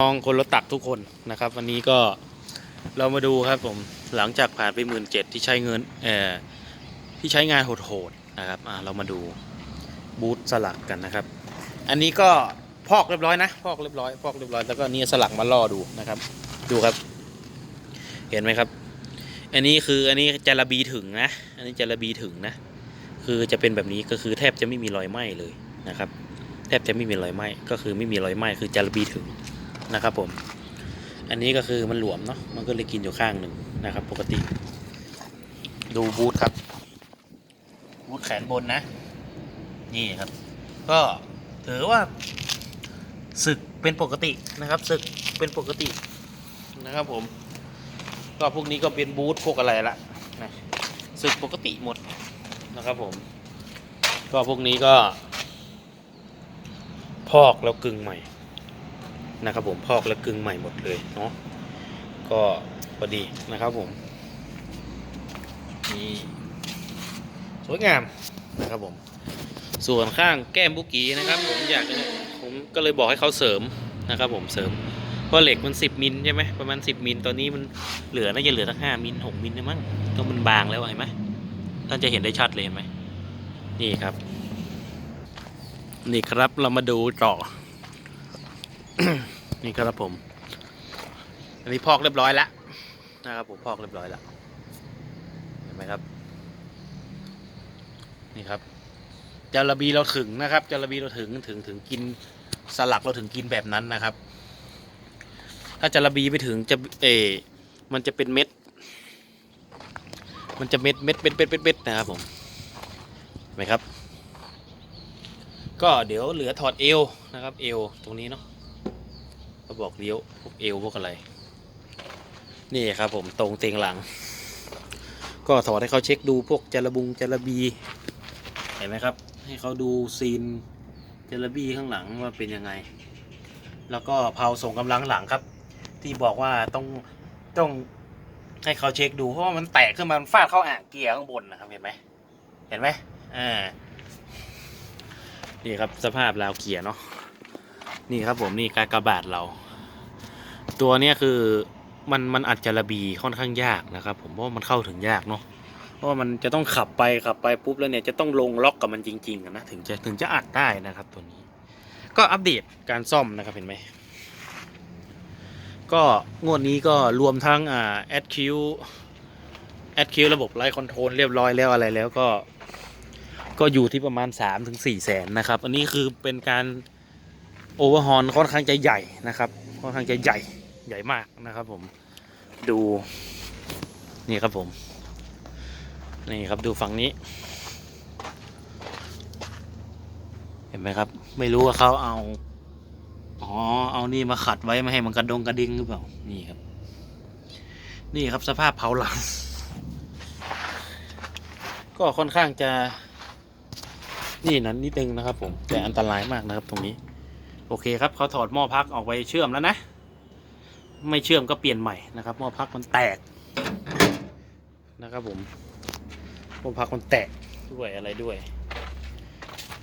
น้องคนรถตักทุกคนนะครับ วันนี้ก็เรามาดูครับผมหลังจากผ่านไปหมื่นเจ็ดที่ใช้เงินเอ่อที่ใช้งานโหดๆนะครับอ่าเรามาดูบูธสลักกันนะครับ อันนี้ก็พอกเรียบร้อยนะ พอกเรียบร้อยพอกเรียบร้อยแล้วก็นี่สลักมาล่อดูนะครับ ดูครับ เห็นไหมครับ อันนี้คืออันนี้จาระบีถึงนะ อันนี้จาระบีถึงนะ คือจะเป็นแบบนี้ก็คือแทบจะไม่มีรอยไหม้เลยนะครับ แทบจะไม่มีรอยไหม้ก็คือไม่มีรอยไหม้คือจาระบีถึง นะครับผม อันนี้ก็คือมันหลวมเนาะ มันก็เลยกินอยู่ข้างหนึ่งนะครับ ปกติ ดูบูทครับ บูทแขนบนนะ นี่ครับ ก็ถือว่าศึกเป็นปกตินะครับศึกเป็นปกตินะครับผม ก็พวกนี้ก็เป็นบูทพวกอะไรละนะศึกปกติหมดนะครับผม ก็พวกนี้ก็ พอกแล้วกึ่งใหม่ นะครับผมพอกแล้วกึ่งใหม่หมดเลยเนาะก็พอดีนะครับผมนี่สวยงามนะครับผมส่วนข้างแก้มบุกีนะครับผมอยากผมก็เลยบอกให้เขาเสริมนะครับผมเสริมเพราะเหล็กมัน 10 มิลใช่ไหมประมาณ 10 มิลตอนนี้มันเหลือน่าจะเหลือตั้ง5มิล6มิลนะมั้งก็มันบางแล้วเห็นไหมท่านจะเห็นได้ชัดเลยเห็นไหมนี่ครับ นี่ครับเรามาดูต่อ นี่ครับผม อันนี้พอกเรียบร้อยแล้วนะครับผมพอกเรียบร้อยแล้วเห็นไหมครับ นี่ครับจาระบีเราถึงนะครับจาระบีเราถึงถึงถึงกินสลักเราถึงกินแบบนั้นนะครับ ถ้าจาระบีไปถึงจะเอ มันจะเป็นเม็ด มันจะเม็ดเม็ดเป็นเม็ดเม็ดเม็ดนะครับผมเห็นไหมครับ ก็เดี๋ยวเหลือถอดเอวนะครับ เอวตรงนี้เนาะ เขาบอกเลี้ยวพวกเอวพวกอะไร นี่ครับผมตรงเตียงหลัง ก็ถอดให้เขาเช็คดูพวกจระบุงจระบี เห็นไหมครับ ให้เขาดูซีนจระบีข้างหลังว่าเป็นยังไง แล้วก็เผาส่งกำลังหลังครับ ที่บอกว่าต้องต้องให้เขาเช็คดูเพราะว่ามันแตกขึ้นมามันฟาดเข้าอ่างเกียร์ข้างบนนะครับเห็นไหมเห็นไหมอ่านี่ครับสภาพราวเกียร์เนาะนี่ครับผมนี่การกระบาดเรา ตัวเนี้ยคือมันมันอัดจาระบีค่อนข้างยากนะครับ ผมเพราะว่ามันเข้าถึงยากเนาะเพราะว่ามันจะต้องขับไปขับไปปุ๊บแล้วเนี่ยจะต้องลงล็อกกับมันจริงๆนะถึงจะถึงจะอัดได้นะครับตัวนี้ ก็อัปเดตการซ่อมนะครับเห็นไหมก็งวดนี้ก็รวมทั้งอ่าแอดคิวแอดคิวระบบไลท์คอนโทรลเรียบร้อยแล้วอะไรแล้วก็ ก็อยู่ที่ประมาณ 3-4ถึงสี่แสนนะครับ อันนี้คือเป็นการโอเวอร์ฮอนค่อนข้างจะใหญ่นะครับ ค่อนข้างจะใหญ่ ใหญ่มากนะครับผมดูนี่ครับผม นี่ครับดูฝั่งนี้ เห็นไหมครับ ไม่รู้ว่าเขาเอาอ๋อเอานี่มาขัดไว้ไม่ให้มันกระดงกระดิ่งหรือเปล่านี่ครับ นี่ครับสภาพเผาหลัง ก็ค่อนข้างจะนี่นั้นนิดนึงนะครับผมแต่อันตรายมากนะครับตรงนี้ โอเคครับเขาถอดหม้อพักออกไปเชื่อมแล้วนะ ไม่เชื่อมก็เปลี่ยนใหม่นะครับหม้อพักมันแตกนะครับผมหม้อพักมันแตกด้วยอะไรด้วย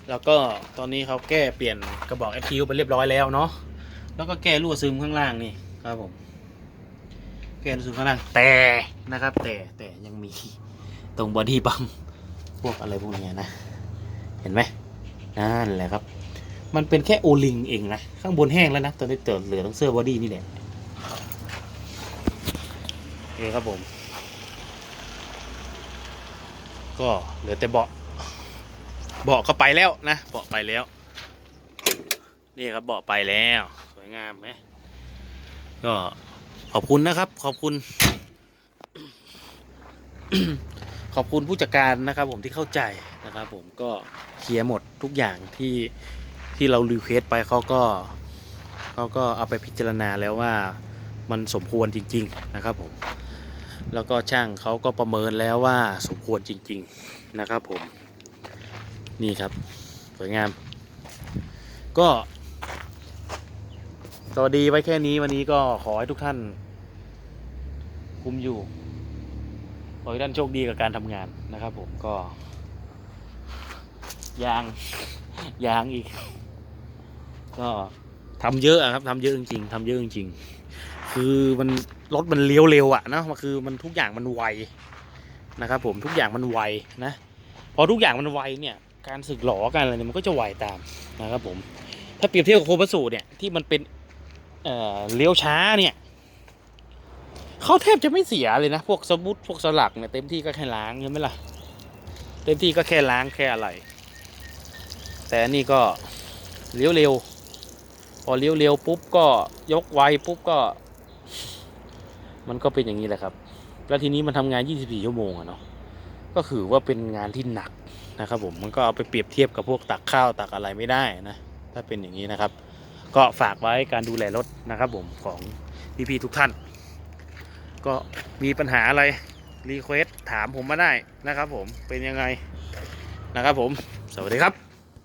แล้วก็ตอนนี้เขาแก้เปลี่ยนกระบอกแอคทิวไปเรียบร้อยแล้วเนาะแล้วก็แก้รั่วซึมข้างล่างนี่ครับผมแก้รั่วซึมข้างล่างแต่นะครับ แต่แต่ยังมีตรงบอดี้บัมพวกอะไรพวกนี้นะเห็นไหมนั่นแหละครับ มันเป็นแค่โอลิงเองนะ ข้างบนแห้งแล้วนะ ตอนนี้เติเหลือต้องเสื้อบอดี้นี่แหละ โอเคครับผม ก็เหลือแต่เบาะเบาะก็ไปแล้วนะเบาะไปแล้ว นี่ครับเบาะไปแล้ว สวยงามไหมก็ขอบคุณนะครับ ขอบคุณ ขอบคุณผู้จัดการนะครับผมที่เข้าใจนะครับผมก็เคลียร์หมดทุกอย่างที่ที่เรารีเควสไปเขาก็เขาก็เอาไปพิจารณาแล้วว่ามันสมควรจริง ๆ นะครับผม แล้วก็ช่างเขาก็ประเมินแล้วว่าสมควรจริง ๆนะครับผม นี่ครับ สวยงาม ก็สวัสดีไว้แค่นี้วันนี้ก็ขอให้ทุกท่าน คุมอยู่ ขอให้ท่านโชคดีกับการทำงานนะครับผมก็ ยาง ยางอีก ก็ ทำเยอะครับทำเยอะจริงๆทำเยอะจริงๆคือมันรถมันเลี้ยวเร็วอะนะมันคือมันทุกอย่างมันไวนะครับ ผมทุกอย่างมันไวนะพอทุกอย่างมันไวเนี่ยการสึกหลอการอะไรเนี่ยมันก็จะไวตามนะครับผม ถ้าเปรียบเทียบกับโคบัสสุเนี่ยที่มันเป็นเอ่อเลี้ยวช้าเนี่ยเขาแทบจะไม่เสียเลยนะ พวกสมุดพวกสลักเนี่ยเต็มที่ก็แค่ล้างใช่ไหมล่ะเต็มที่ก็แค่ล้างแค่อะไร แต่นนี่ก็เลี้ยวเร็ว พอเลี้ยวเร็วปุ๊บก็ยกไวปุ๊บก็ มันก็เป็นอย่างนี้แหละครับ แล้วทีนี้มันทำงาน 24 ชั่วโมงอะเนาะก็คือว่าเป็นงานที่หนักนะครับ ผมมันก็เอาไปเปรียบเทียบกับพวกตักข้าวตักอะไรไม่ได้นะถ้าเป็นอย่างนี้นะครับ ก็ฝากไว้การดูแลรถนะครับ ผมของพี่ๆทุกท่าน ก็มีปัญหาอะไรรีเควสถามผมมาได้นะครับ ผมเป็นยังไงนะครับผม สวัสดีครับ